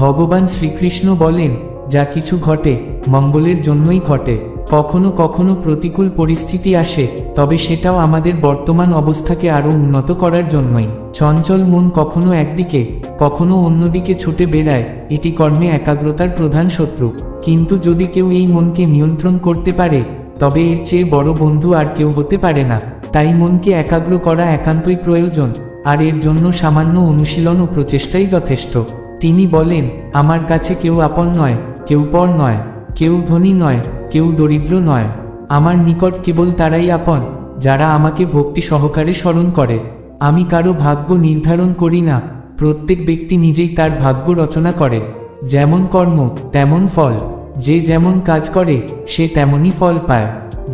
ভগবান শ্রীকৃষ্ণ বলেন, যা কিছু ঘটে, মঙ্গলের জন্যই ঘটে। কখনো কখনো প্রতিকূল পরিস্থিতি আসে, তবে সেটাও আমাদের বর্তমান অবস্থাকে আরও উন্নত করার জন্যই। চঞ্চল মন কখনো একদিকে, কখনো অন্যদিকে ছুটে বেড়ায়, এটি কর্মে একাগ্রতার প্রধান শত্রু। কিন্তু যদি কেউ এই মনকে নিয়ন্ত্রণ করতে পারে, তবে এর চেয়ে বড় বন্ধু আর কেউ হতে পারে না। তাই মনকে একাগ্র করা একান্তই প্রয়োজন, আর এর জন্য সামান্য অনুশীলন ও প্রচেষ্টাই যথেষ্ট। তিনি বলেন, আমার কাছে কেউ আপন নয়, কেউ পর নয়, কেউ ধনী নয়, কেউ দরিদ্র নয়। আমার নিকট কেবল তারাই আপন, যারা আমাকে ভক্তি সহকারে স্মরণ করে। আমি কারও ভাগ্য নির্ধারণ করি না, প্রত্যেক ব্যক্তি নিজেই তার ভাগ্য রচনা করে। যেমন কর্ম, তেমন ফল। যে যেমন কাজ করে, সে তেমনই ফল পায়।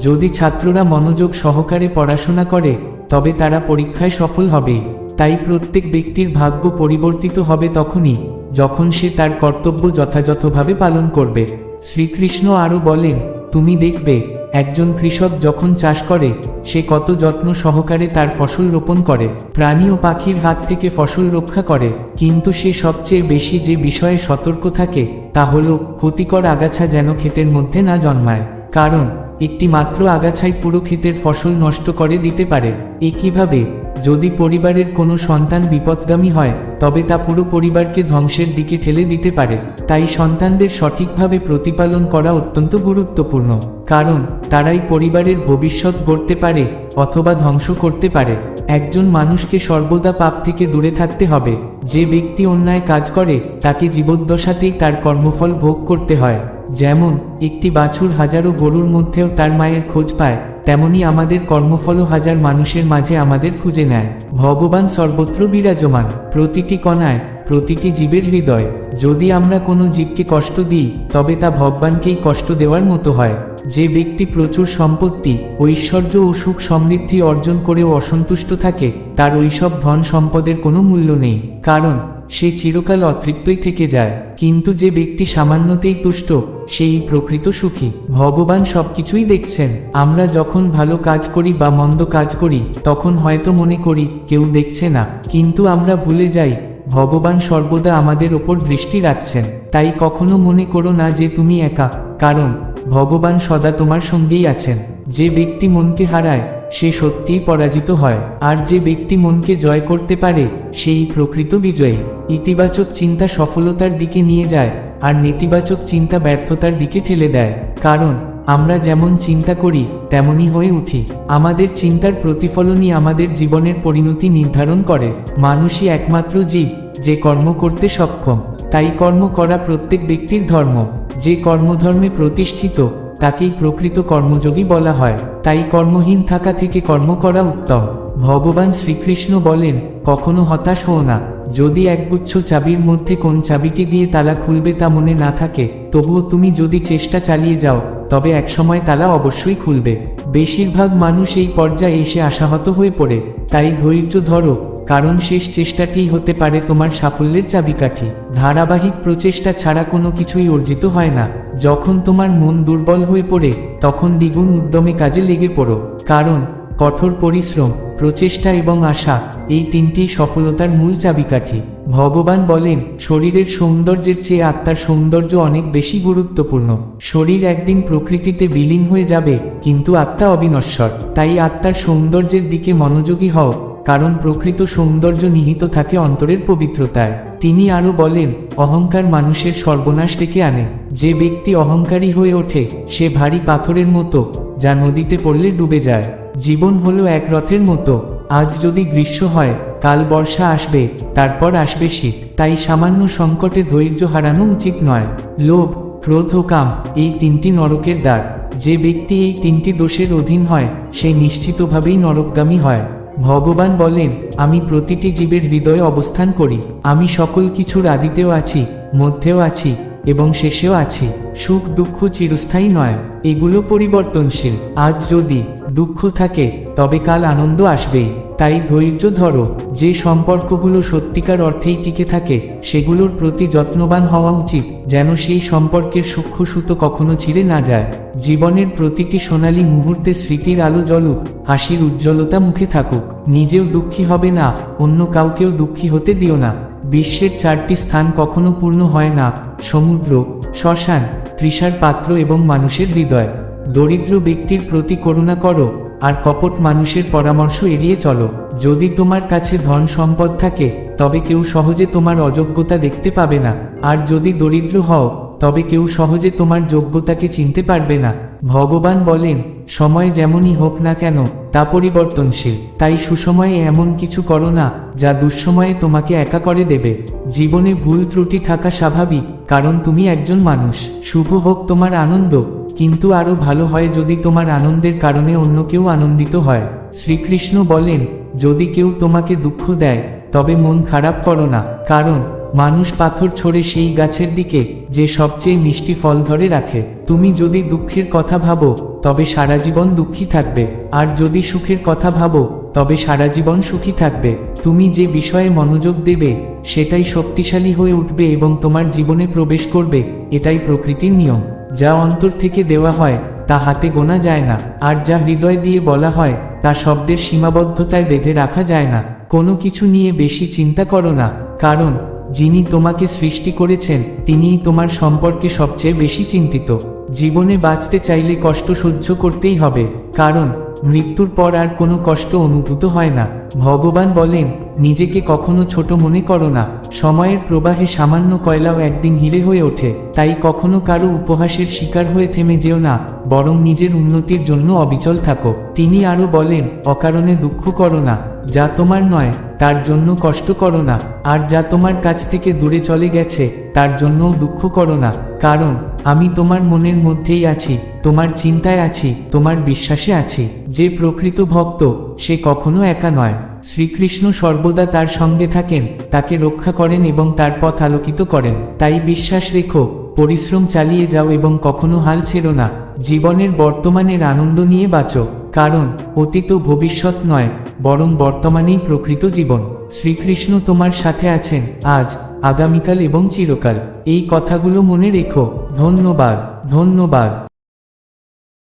যদি ছাত্ররা মনোযোগ সহকারে পড়াশোনা করে, তবে তারা পরীক্ষায় সফল হবে। তাই প্রত্যেক ব্যক্তির ভাগ্য পরিবর্তিত হবে তখনই। যখন সে তার কর্তব্য যথাযথভাবে পালন করবে, শ্রীকৃষ্ণ আরও বলেন, তুমি দেখবে, একজন কৃষক যখন চাষ করে, সে কত যত্ন সহকারে তার ফসল রোপণ করে, প্রাণী ও পাখির হাত থেকে ফসল রক্ষা করে, কিন্তু সে সবচেয়ে বেশি যে বিষয়ে সতর্ক থাকে, তা হল ক্ষতিকর আগাছা যেন ক্ষেতের মধ্যে না জন্মায়, কারণ একটি মাত্র আগাছাই পুরো ক্ষেতের ফসল নষ্ট করে দিতে পারে একইভাবে যদি পরিবারের কোনো সন্তান বিপদগামী হয়, তবে তা পুরো পরিবারকে ধ্বংসের দিকে ঠেলে দিতে পারে। তাই সন্তানদের সঠিকভাবে প্রতিপালন করা অত্যন্ত গুরুত্বপূর্ণ। কারণ, তারাই পরিবারের ভবিষ্যৎ গড়তে পারে অথবা ধ্বংস করতে পারে। একজন মানুষকে সর্বদা পাপ থেকে দূরে থাকতে হবে। যে ব্যক্তি অন্যায় কাজ করে, তাকে জীবদ্দশাতেই তার কর্মফল ভোগ করতে হয়। যেমন, একটি বাছুর হাজারো গরুর মধ্যেও তার মায়ের খোঁজ পায়। তেমনি আমাদের কর্মফলও হাজার মানুষের মাঝে আমাদের খুঁজে নেয়। ভগবান সর্বত্র বিরাজমান। প্রতিটি কণায়, প্রতিটি জীবের হৃদয়। যদি আমরা কোনো জীবকে কষ্ট দিই, তবে তা ভগবানকেই কষ্ট দেওয়ার মতো হয়। যে ব্যক্তি প্রচুর সম্পত্তি, ঐশ্বর্য ও সুখ সমৃদ্ধি অর্জন করেও অসন্তুষ্ট থাকে, তার ওইসব ধন সম্পদের কোনো মূল্য নেই। কারণ সে চিরকাল অতৃপ্তই থেকে যায়। কিন্তু যে ব্যক্তি সামান্যতেই তুষ্ট, সেই প্রকৃত সুখী। ভগবান সবকিছুই দেখছেন। আমরা যখন ভালো কাজ করি বা মন্দ কাজ করি, তখন হয়তো মনে করি, কেউ দেখছে না। কিন্তু আমরা ভুলে যাই, ভগবান সর্বদা আমাদের ওপর দৃষ্টি রাখছেন। তাই কখনো মনে করো না যে তুমি একা। কারণ, ভগবান সদা তোমার সঙ্গেই আছেন। যে ব্যক্তি মনকে হারায় সে সত্যিই পরাজিত হয়। আর যে ব্যক্তি মনকে জয় করতে পারে, সেই প্রকৃত বিজয়ী। ইতিবাচক চিন্তা সফলতার দিকে নিয়ে যায়, আর নেতিবাচক চিন্তা ব্যর্থতার দিকে ঠেলে দেয়। কারণ, আমরা যেমন চিন্তা করি তেমনই হয়ে উঠি। আমাদের চিন্তার প্রতিফলনই আমাদের জীবনের পরিণতি নির্ধারণ করে। মানুষই একমাত্র জীব, যে কর্ম করতে সক্ষম। তাই কর্ম করা প্রত্যেক ব্যক্তির ধর্ম। যে কর্মধর্মে প্রতিষ্ঠিত তাকেই প্রকৃত কর্মযোগী বলা হয়। তাই কর্মহীন থাকা থেকে কর্ম করা উত্তম। ভগবান শ্রীকৃষ্ণ বলেন, কখনো হতাশ হও না। যদি একগুচ্ছ চাবির মধ্যে কোন চাবিটি দিয়ে তালা খুলবে তা মনে না থাকে, তবুও তুমি যদি চেষ্টা চালিয়ে যাও, তবে একসময় তালা অবশ্যই খুলবে। বেশিরভাগ মানুষ এই পর্যায়ে এসে আশাহত হয়ে পড়ে। তাই ধৈর্য ধরো কারণ শেষ চেষ্টাটিই হতে পারে তোমার সাফল্যের চাবিকাঠি। ধারাবাহিক প্রচেষ্টা ছাড়া কোনো কিছুই অর্জিত হয় না। যখন তোমার মন দুর্বল হয়ে পড়ে, তখন দ্বিগুণ উদ্যমে কাজে লেগে পড়ো। কারণ, কঠোর পরিশ্রম, প্রচেষ্টা এবং আশা, এই তিনটি সফলতার মূল চাবিকাঠি। ভগবান বলেন, শরীরের সৌন্দর্যের চেয়ে আত্মার সৌন্দর্য অনেক বেশি গুরুত্বপূর্ণ। শরীর একদিন প্রকৃতিতে বিলীন হয়ে যাবে, কিন্তু আত্মা অবিনশ্বর। তাই আত্মার সৌন্দর্যের দিকে মনোযোগী হও। কারণ প্রকৃত সৌন্দর্য নিহিত থাকে অন্তরের পবিত্রতায়। তিনি আরও বলেন, অহংকার মানুষের সর্বনাশ ডেকে আনে। যে ব্যক্তি অহংকারী হয়ে ওঠে, সে ভারী পাথরের মতো, যা নদীতে পড়লে ডুবে যায়। জীবন হলো এক রথের মতো। আজ যদি গ্রীষ্ম হয়, কাল বর্ষা আসবে, তারপর আসবে শীত। তাই সামান্য সংকটে ধৈর্য হারানো উচিত নয়। লোভ, ক্রোধ ও কাম, এই তিনটি নরকের দ্বার। যে ব্যক্তি এই তিনটি দোষের অধীন হয়, সে নিশ্চিতভাবেই নরকগামী হয়। ভগবান বলেন, আমি প্রতিটি জীবের হৃদয়ে অবস্থান করি, আমি সকল কিছুর আদিতেও আছি, মধ্যেও আছি, এবং শেষেও আছি। সুখ, দুঃখ চিরস্থায়ী নয়, এগুলো পরিবর্তনশীল। আজ যদি দুঃখ থাকে, তবে কাল আনন্দ আসবেই। তাই ধৈর্য ধরো, যে সম্পর্কগুলো সত্যিকার অর্থেই টিকে থাকে, সেগুলোর প্রতি যত্নবান হওয়া উচিত, যেন সেই সম্পর্কের সূক্ষ্ম সুতো কখনো ছিঁড়ে না যায়। জীবনের প্রতিটি সোনালি মুহূর্তে স্মৃতির আলো জ্বলুক, হাসির উজ্জ্বলতা মুখে থাকুক। নিজেও দুঃখী হবে না, অন্য কাউকেও দুঃখী হতে দিও না। বিশ্বের চারটি স্থান কখনো পূর্ণ হয় না, সমুদ্র, শ্মশান, তৃষার পাত্র এবং মানুষের হৃদয়। দরিদ্র ব্যক্তির প্রতি করুণা করো আর কপট মানুষের পরামর্শ এড়িয়ে চলো। যদি তোমার কাছে ধন সম্পদ থাকে, তবে কেউ সহজে তোমার অযোগ্যতা দেখতে পাবে না। আর যদি দরিদ্র হও, তবে কেউ সহজে তোমার যোগ্যতাকে চিনতে পারবে না। ভগবান বলেন, সময় যেমনই হোক না কেন, তা পরিবর্তনশীল। তাই সুসময়ে এমন কিছু করো না, যা দুঃসময়ে তোমাকে একা করে দেবে। জীবনে ভুল ত্রুটি থাকা স্বাভাবিক, কারণ তুমি একজন মানুষ। শুভ হোক তোমার আনন্দ। কিন্তু আরও ভালো হয় যদি তোমার আনন্দের কারণে অন্য কেউ আনন্দিত হয়। শ্রীকৃষ্ণ বলেন, যদি কেউ তোমাকে দুঃখ দেয়, তবে মন খারাপ করো না। কারণ, মানুষ পাথর ছড়ে সেই গাছের দিকে, যে সবচেয়ে মিষ্টি ফল ধরে রাখে। তুমি যদি দুঃখের কথা ভাবো, তবে সারা জীবন দুঃখী থাকবে। আর যদি সুখের কথা ভাবো, তবে সারা জীবন সুখী থাকবে। তুমি যে বিষয়ে মনোযোগ দেবে, সেটাই শক্তিশালী হয়ে উঠবে এবং তোমার জীবনে প্রবেশ করবে। এটাই প্রকৃতির নিয়ম। যা অন্তর থেকে দেওয়া হয়, তা হাতে গোনা যায় না, আর যা হৃদয় দিয়ে বলা হয়, তা শব্দের সীমাবদ্ধতায় বেঁধে রাখা যায় না। কোনো কিছু নিয়ে বেশি চিন্তা করো না, কারণ, যিনি তোমাকে সৃষ্টি করেছেন, তিনিই তোমার সম্পর্কে সবচেয়ে বেশি চিন্তিত। জীবনে বাঁচতে চাইলে কষ্ট সহ্য করতেই হবে, কারণ, মৃত্যুর পর আর কোনো কষ্ট অনুভূত হয় না। ভগবান বলেন নিজেকে কখনো ছোট মনে করো না। সময়ের প্রবাহে সামান্য কয়লাও একদিন হিরে হয়ে ওঠে। তাই কখনো কারও উপহাসের শিকার হয়ে থেমে যেও না, বরং নিজের উন্নতির জন্য অবিচল থাকো। তিনি আরও বলেন, অকারণে দুঃখ করো না। যা তোমার নয়, তার জন্য কষ্ট করো না। আর যা তোমার কাছ থেকে দূরে চলে গেছে, তার জন্যও দুঃখ করো না। কারণ, আমি তোমার মনের মধ্যেই আছি, তোমার চিন্তায় আছি, তোমার বিশ্বাসে আছি। যে প্রকৃত ভক্ত, সে কখনো একা নয়। শ্রীকৃষ্ণ সর্বদা তার সঙ্গে থাকেন, তাকে রক্ষা করেন এবং তার পথ আলোকিত করেন। তাই বিশ্বাস রেখো, পরিশ্রম চালিয়ে যাও এবং কখনো হাল ছেড়ো না। জীবনের বর্তমানের আনন্দ নিয়ে বাঁচো, কারণ অতীত ভবিষ্যৎ নয়, বরং বর্তমানেই প্রকৃত জীবন। শ্রীকৃষ্ণ তোমার সাথে আছেন, আজ, আগামীকাল এবং চিরকাল। এই কথাগুলো মনে রেখো। ধন্যবাদ ধন্যবাদ।